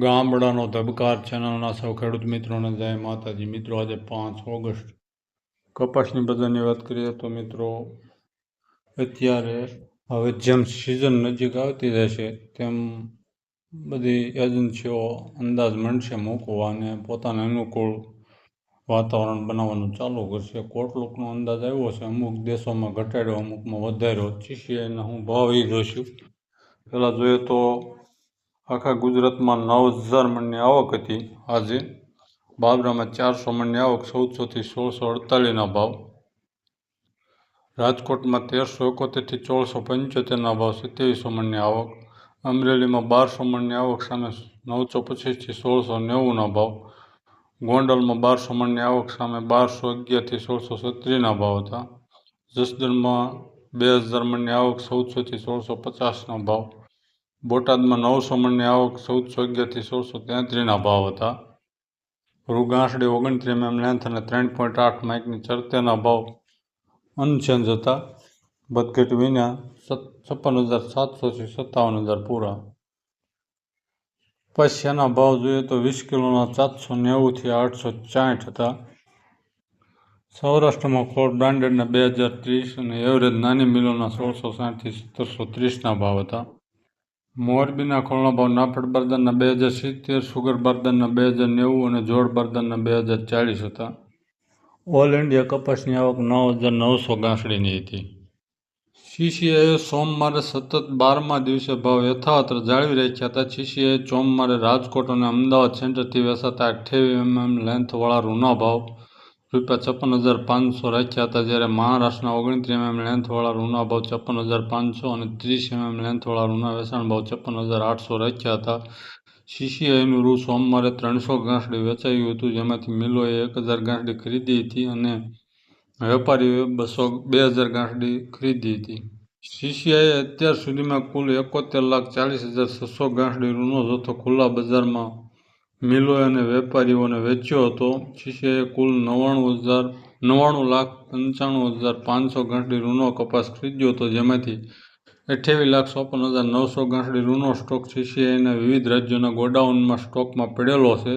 ગામડાનો ધબકાર ચેનલના સૌ ખેડૂત મિત્રોને જય માતાજી. મિત્રો, આજે પાંચ ઓગસ્ટ. કપાસની બજારની વાત કરીએ તો મિત્રો, અત્યારે હવે જેમ સિઝન નજીક આવતી રહેશે, તેમ બધી એજન્સીઓ અંદાજ મંડશે મૂકવા અને પોતાને અનુકૂળ વાતાવરણ બનાવવાનું ચાલુ કરશે. કોટલુકનો અંદાજ આવ્યો છે. અમુક દેશોમાં ઘટાડ્યો, અમુકમાં વધાર્યો. ચીસીઆઈના હું ભાવ એ જોઈશું પહેલાં જોઈએ તો આખા ગુજરાતમાં નવ હજાર મણની આવક હતી. આજે બાબરામાં ચારસો મણની આવક ચૌદસોથી સોળસો અડતાલીસના ભાવ. રાજકોટમાં તેરસો એકોતેરથી ચોળસો પંચોતેરના ભાવ સત્યાવીસો મણની આવક. અમરેલીમાં બારસો મણની આવક સામે નવસો પચીસથી સોળસો નેવુંના ભાવ. ગોંડલમાં બારસો મણની આવક સામે બારસો અગિયારથી સોળસો સત્રીના ભાવ હતા. જસદણમાં બે હજાર મણની આવક ચૌદસોથી સોળસો પચાસના ભાવ. બોટાદમાં નવસો મણની આવક ચૌદસો અગિયારથી સોળસો તેત્રીસના ભાવ હતા. રૂગાંસડી ઓગણત્રીસ એમ લેન્થ અને ત્રણ પોઈન્ટ આઠ માઇકની ચરતેના ભાવ અનચેન્જ હતા. બદઘટ વિના છપ્પન હજાર સાતસોથી સત્તાવન હજાર પૂરા. પૈસાના ભાવ જોઈએ તો વીસ કિલોના સાતસો નેવુંથી આઠસો ચાઠ હતા. સૌરાષ્ટ્રમાં ખોળ બ્રાન્ડેડના બે હજાર ત્રીસ અને એવરેજ નાની મિલોના સોળસો સાઠથી સત્તરસો ત્રીસના ભાવ હતા. મોરબીના ખોળના ભાવ નાફેડ બારદાનના બે હજાર સિત્તેર સુગર બારદાનના બે હજાર નેવું અને જોડ બારદાનના બે હજાર ચાલીસ હતા. ઓલ ઇન્ડિયા કપાસની આવક નવ હજાર નવસો ગાંસડીની હતી. સીસીઆઈએ સોમવારે સતત બારમા દિવસે ભાવ યથાવત જાળવી રાખ્યા હતા. સીસીઆઈએ સોમવારે રાજકોટ અને અમદાવાદ સેન્ટરથી વેચાતા અઠ્યાવીસ એમએમ લેન્થવાળા રૂના ભાવ રૂપિયા છપ્પન હજાર પાંચસો રાખ્યા હતા જ્યારે મહારાષ્ટ્રના ઓગણત્રીસ એમએમ લેન્થવાળા રૂના ભાવ છપ્પન હજાર પાંચસો અને ત્રીસ એમએમ લેન્થવાળા રૂના વેચાણ ભાવ છપ્પન હજાર આઠસો રાખ્યા હતા. સીસીઆઈનું રૂ સોમવારે ત્રણસો ગાંસડી વેચાયું હતું, જેમાંથી મિલોએ એક હજાર ગાંસડી ખરીદી હતી અને વેપારીઓએ બસો બે હજાર ગાંસડી ખરીદી હતી. સીસીઆઈએ અત્યાર સુધીમાં કુલ એકોતેર લાખ ચાલીસ હજાર છસો ગાંસડી રૂનો જથ્થો ખુલ્લા બજારમાં મિલોએ અને વેપારીઓને વેચ્યો હતો. સીસીઆઈએ કુલ નવ્વાણું હજાર, નવ્વાણું લાખ પંચાણું હજાર પાંચસો ગાંઠડી રૂનો કપાસ ખરીદ્યો હતો. જેમાંથી અઠ્યાવીસ લાખ ચોપન હજાર નવસો ગાંઠડી રૂનો સ્ટોક સીસીઆઈના વિવિધ રાજ્યોના ગોડાઉનમાં સ્ટોકમાં પડેલો છે.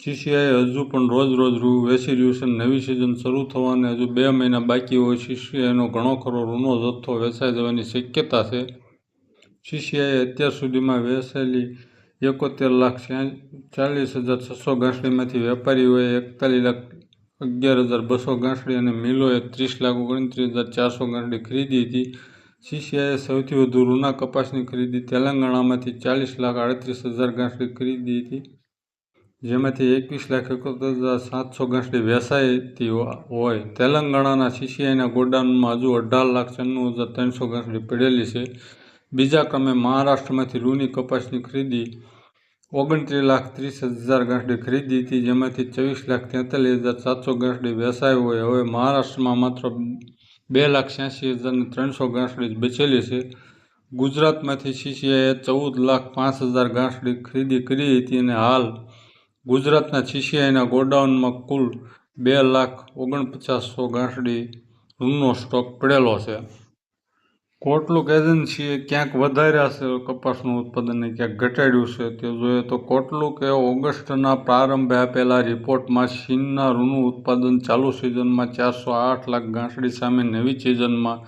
સીસીઆઈ હજુ પણ રોજ રોજ રૂ વેચી રહ્યું છે નવી સિઝન શરૂ થવાને હજુ બે મહિના બાકી હોય સીસીઆઈનો ઘણો ખરો રૂનો જથ્થો વેચાઈ જવાની શક્યતા છે. સીસીઆઈએ અત્યાર સુધીમાં વેચાયેલી એકોતેર લાખ ચાલીસ હજાર છસો ગાંસડીમાંથી વેપારીઓએ એકતાલીસ લાખ અગિયાર હજાર બસો ગાંસડી અને મિલોએ ત્રીસ લાખ ઓગણત્રીસ હજાર ચારસો ગાંસડી ખરીદી હતી. સીસીઆઈએ સૌથી વધુ રૂના કપાસની ખરીદી તેલંગાણામાંથી ચાલીસ લાખ આડત્રીસ હજાર ગાંસડી ખરીદી હતી, જેમાંથી એકવીસ લાખ એકોતેર હજાર સાતસો ગાંસડી વેચાઈતી હોય. તેલંગાણાના સીસીઆઈના ગોડાઉનમાં હજુ અઢાર લાખ છન્નું હજાર ત્રણસો ગાંસડી પડેલી છે. બીજા ક્રમે મહારાષ્ટ્રમાંથી રૂની કપાસની ખરીદી ઓગણત્રીસ લાખ ત્રીસ હજાર ગાંસડી ખરીદી હતી, જેમાંથી ચોવીસ લાખ તેતાલીસ હજાર સાતસો ગાંસડી વેચાઈ હોય. હવે મહારાષ્ટ્રમાં માત્ર બે લાખ છ્યાસી હજારને ત્રણસો ગાંસડી બચેલી છે. ગુજરાતમાંથી સીસીઆઈએ ચૌદ લાખ પાંચ હજાર ગાંસડી ખરીદી કરી હતી અને હાલ ગુજરાતના સીસીઆઈના ગોડાઉનમાં કુલ બે લાખ ઓગણપચાસસો ગાંસડી રૂમનો સ્ટોક પડેલો છે. કોટલુક એજન્સીએ ક્યાંક વધાર્યા છે કપાસનું ઉત્પાદનને ક્યાંક ઘટાડ્યું છે, તે જોઈએ તો કોટલુકે ઓગસ્ટના પ્રારંભે આપેલા રિપોર્ટમાં ચીનના રૂનું ઉત્પાદન ચાલુ સિઝનમાં ચારસો આઠ લાખ ગાંસડી સામે નવી સિઝનમાં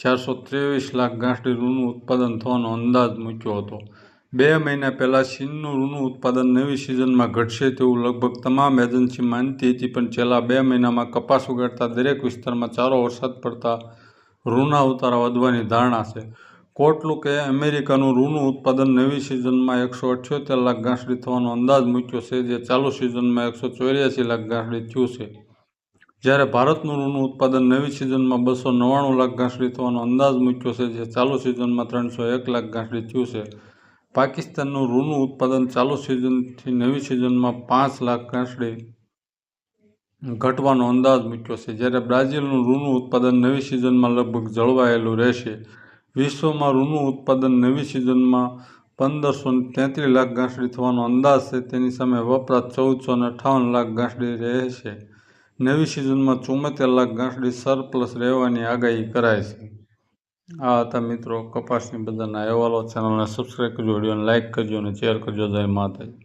ચારસો ત્રેવીસ લાખ ગાંસડી રૂનું ઉત્પાદન થવાનો અંદાજ મૂક્યો હતો. બે મહિના પહેલાં ચીનનું ઋણનું ઉત્પાદન નવી સિઝનમાં ઘટશે તેવું લગભગ તમામ એજન્સી માનતી હતી, પણ છેલ્લા બે મહિનામાં કપાસ ઉગાડતા દરેક વિસ્તારમાં ચારો વરસાદ પડતા રૂના ઉતારા વધવાની ધારણા છે. કોટલુકે અમેરિકાનું રૂનું ઉત્પાદન નવી સિઝનમાં એકસો અઠ્યોતેર લાખ ગાંસડી થવાનો અંદાજ મૂક્યો છે, જે ચાલુ સિઝનમાં એકસો ચોર્યાસી લાખ ગાંસડી થયું છે. જ્યારે ભારતનું રૂનું ઉત્પાદન નવી સિઝનમાં બસો નવ્વાણું લાખ ગાંસડી થવાનો અંદાજ મૂક્યો છે, જે ચાલુ સિઝનમાં ત્રણસો એક લાખ ગાંસડી થયું છે. પાકિસ્તાનનું રૂનું ઉત્પાદન ચાલુ સિઝનથી નવી સિઝનમાં પાંચ લાખ ગાંસડી ઘટવાનો અંદાજ મૂક્યો છે. જ્યારે બ્રાઝિલનું રૂનું ઉત્પાદન નવી સિઝનમાં લગભગ જળવાયેલું રહેશે, વિશ્વમાં રૂનું ઉત્પાદન નવી સિઝનમાં પંદરસો તેત્રીસ લાખ ગાંસડી થવાનો અંદાજ છે. તેની સામે વપરાશ ચૌદસો ને અઠ્ઠાવન લાખ ગાંસડી રહેશે. નવી સિઝનમાં ચુમ્મોતેર લાખ ગાંસડી સરપ્લસ રહેવાની આગાહી કરાય છે. આ હતા મિત્રો કપાસની બધાના અહેવાલો. ચેનલને સબસ્ક્રાઈબ કરજો, વિડીયોને લાઇક કરજો અને શેર કરજો. જય માતાજી.